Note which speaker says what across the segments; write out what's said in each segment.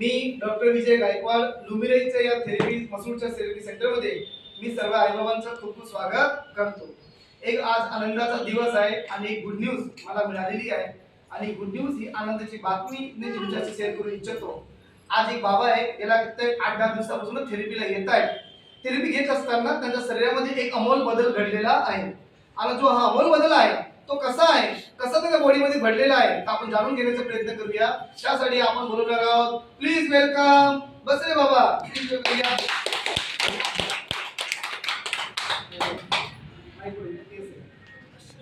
Speaker 1: मी doctor विजय गायकवाड लुमिरेच्या या therapy मसूरच्या therapy सेंटरमध्ये मी सर्व आईबाबांचं खूप खूप स्वागत करतो. एक आज आनंदाचा दिवस आहे आणि एक गुड न्यूज मला मिळालेली आहे. आणि गुड न्यूज ही आनंदाची बातमी मी तुमच्याशी शेअर करू इच्छितो. आज एक बाबा आहे याला कित्येक आठ दहा दिवसापासून थेरपीला येत आहे थेरपी घेत असताना त्यांच्या शरीरामध्ये एक अमोल बदल घडलेला आहे. आणि जो हा अमोल बदल आहे तो कसा आहे? कसा त्याच्या बॉडीमध्ये घडलेला आहे? तर आपण जाणून घेण्याचा प्रयत्न करूया. त्यासाठी आपण बोलवणार आहोत. प्लीज वेलकम बस रे बाबा.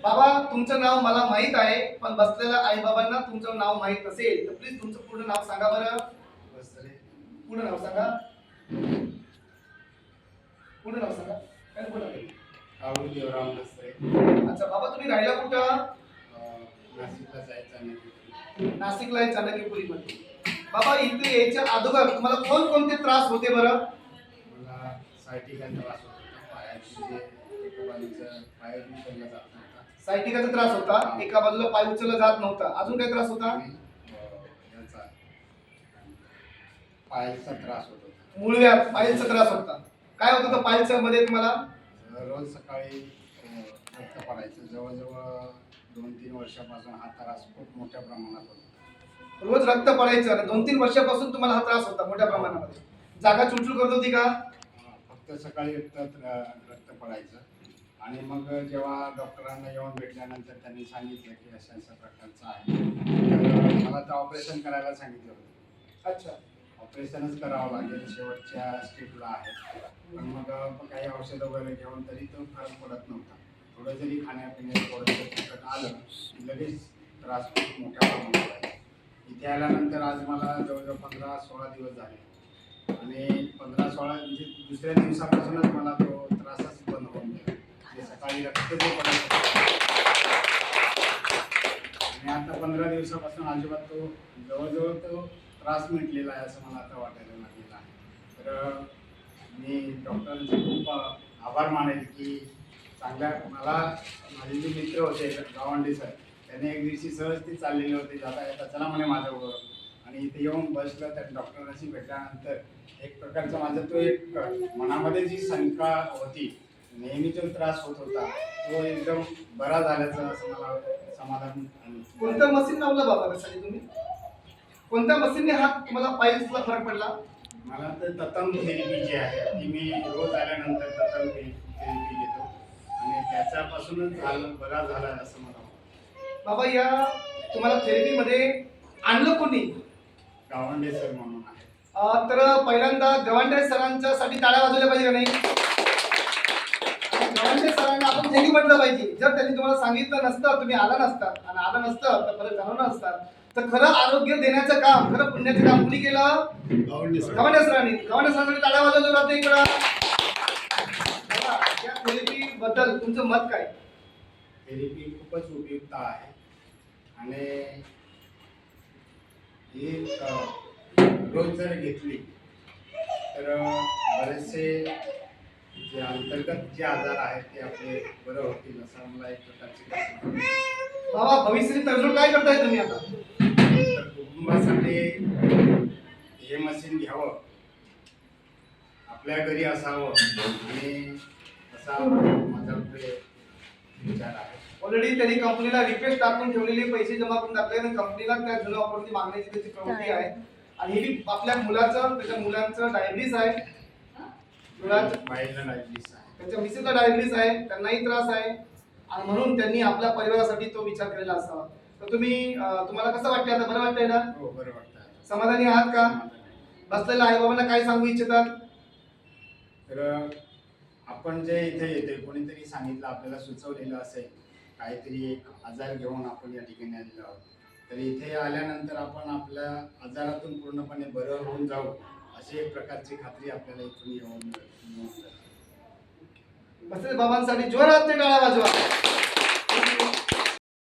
Speaker 1: बाबा तुमचं नाव मला माहीत आहे पण बसलेल्या आई बाबांना तुमचं नाव माहीत नसेल तर प्लीज तुमचं पूर्ण नाव सांगा बरं. पूर्ण नाव सांगा. पूर्ण नाव सांगा. काय बोला
Speaker 2: राहुल देवराम दसरे
Speaker 1: अच्छा बाबा तुम्ही राहिला कुठं?
Speaker 2: नाशिकला जायचं
Speaker 1: नाशिकला आहे चाणक्यपुरीमध्ये बाबा इथे यायच्या अगोदर तुम्हाला कोणकोणते त्रास होते बरं?
Speaker 2: मला सायटिका त्रास होत होता. पायाची जे एकोबांचं पाय उचलला जात नव्हता.
Speaker 1: सायटिकाचा त्रास होता? एका बाजूला पाय उचलला जात नव्हता. अजून काय त्रास होता?
Speaker 2: याचा पायाचा त्रास होत
Speaker 1: मुळव्या पायलचा त्रास होता. काय होतं होतं पायलच्या मध्ये तुम्हाला?
Speaker 2: रोज सकाळी रक्त पडायचं. जवळजवळ दोन तीन वर्षापासून हा त्रास खूप मोठ्या प्रमाणात होता.
Speaker 1: रोज रक्त पडायचं आणि दोन तीन वर्षापासून तुम्हाला हा त्रास होता मोठ्या प्रमाणामध्ये. जागा चुलचुल करत होती का?
Speaker 2: फक्त सकाळी रक्त रक्त पडायचं. आणि मग जेव्हा डॉक्टरांना येऊन भेटल्यानंतर त्यांनी सांगितलं की अशा अशा प्रकारचं आहे. मला तर ऑपरेशन करायला सांगितलं होतं.
Speaker 1: अच्छा.
Speaker 2: ऑपरेशनच करावं लागेल शेवटच्या स्टेपला आहे. पण मग काही औषधं वगैरे घेऊन तरी तो फरक पडत नव्हता. थोडं जरी खाण्यापिण्यात थोडंसं फरक आलं की लगेच त्रास खूप मोठ्या प्रमाणात इथे आल्यानंतर आज मला जवळजवळ पंधरा सोळा दिवस झाले. आणि पंधरा सोळा म्हणजे दुसऱ्या दिवसापासूनच मला तो त्रासच बंद होऊन गेला. म्हणजे सकाळी रक्त जे पडत आणि आता पंधरा दिवसापासून अजिबात तो जवळजवळ तो त्रास मिटलेला आहे असं मला आता वाटायला लागलेलं आहे. तर मी डॉक्टरांचे खूप आभार मानेल की चांगल्या मला माझे जे मित्र होते गावंडी सर त्यांनी एक दिवशी सहज ते चाललेले होते जाता येता चला म्हणे माझ्याबरोबर. आणि इथे येऊन बसलं त्या डॉक्टरांशी भेटल्यानंतर एक प्रकारचा माझा तो एक मनामध्ये जी शंका होती नेहमी जो त्रास होत होता तो एकदम बरा झाल्याचं असं मला समाधान
Speaker 1: कोणतं मशीन लावलं बाबा तुम्ही? कोणत्या मशीनने हा तुम्हाला पायल्सला फरक पडला?
Speaker 2: मला तर ततम थेरपी जी आहे ती मी रोज आल्यानंतर ततम थेरपी घेतो. आणि त्याच्यापासूनच झालं बरा झाला असं मला वाटतं.
Speaker 1: बाबा या तुम्हाला थेरपीमध्ये आणलं कोणी?
Speaker 2: गावंडे सर म्हणून आहे.
Speaker 1: अं, तर पहिल्यांदा गवांडे सरांच्या साठी टाळ्या वाजवल्या पाहिजे का नाही? गवांडे सरांना आपण थेरी म्हटलं पाहिजे. जर त्यांनी तुम्हाला सांगितलं नसतं तुम्ही आला नसतात आणि आला नसतं तर परत जाणवलं नसतात तर खरं आरोग्य देण्याचं काम खरं पुण्याचं काम. कुणी केलं? गवांडे सरांनी. गवांडे सरांसाठी टाळ्या वाजवल्या जाते इकडं. बघा, या थेरपी बद्दल तुमचं मत काय?
Speaker 2: थेरपी खूपच उपयुक्त आहे. आणि ही अ, रोज जर घेतली तर बरेचसे जे अंतर्गत जे आजार आहेत ते आपले बरं होतील असं मला एक प्रकारची.
Speaker 1: बाबा भविष्याची तडजोड काय करताय तुम्ही आता?
Speaker 2: कुटुंबासाठी हे मशीन घ्यावं. आपल्या घरी असावं. आणि असा माझा विचार आहे.
Speaker 1: ऑलरेडी त्यांनी कंपनीला रिक्वेस्ट टाकून ठेवलेले पैसे जमा करून टाकले आणि कंपनीला त्या जुन्या ऑफरची मागण्याची त्याची प्रवृत्ती आहे. आणि हे आपल्या मुलाचं त्याच्या मुलांचं डायबिटीस आहे. मुलाचं
Speaker 2: डायबिटीस आहे.
Speaker 1: त्यांच्या मिसेसला डायबिटीस आहे. त्यांनाही त्रास आहे. आणि म्हणून त्यांनी आपल्या परिवारासाठी तो विचार केलेला असावा. तर तुम्ही तुम्हाला कसं वाटतंय आता बरं वाटतंय ना
Speaker 2: हो बरं वाटतं.
Speaker 1: समाधानी आहात का. बसलेल्या आई बाबांना काय सांगू इच्छितात
Speaker 2: तर आपण जे इथे येते कोणीतरी सांगितलं आपल्याला सुचवलेलं असेल काहीतरी एक आजार घेऊन आपण या ठिकाणी आलेलो आहोत तर इथे आल्यानंतर आपण आपल्या आजारातून पूर्णपणे बरं होऊन जाऊ अशी एक प्रकारची खात्री आपल्याला इथून येऊन.
Speaker 1: बसलेल्या बाबांसाठी जोरात ते टाळ्या वाजवा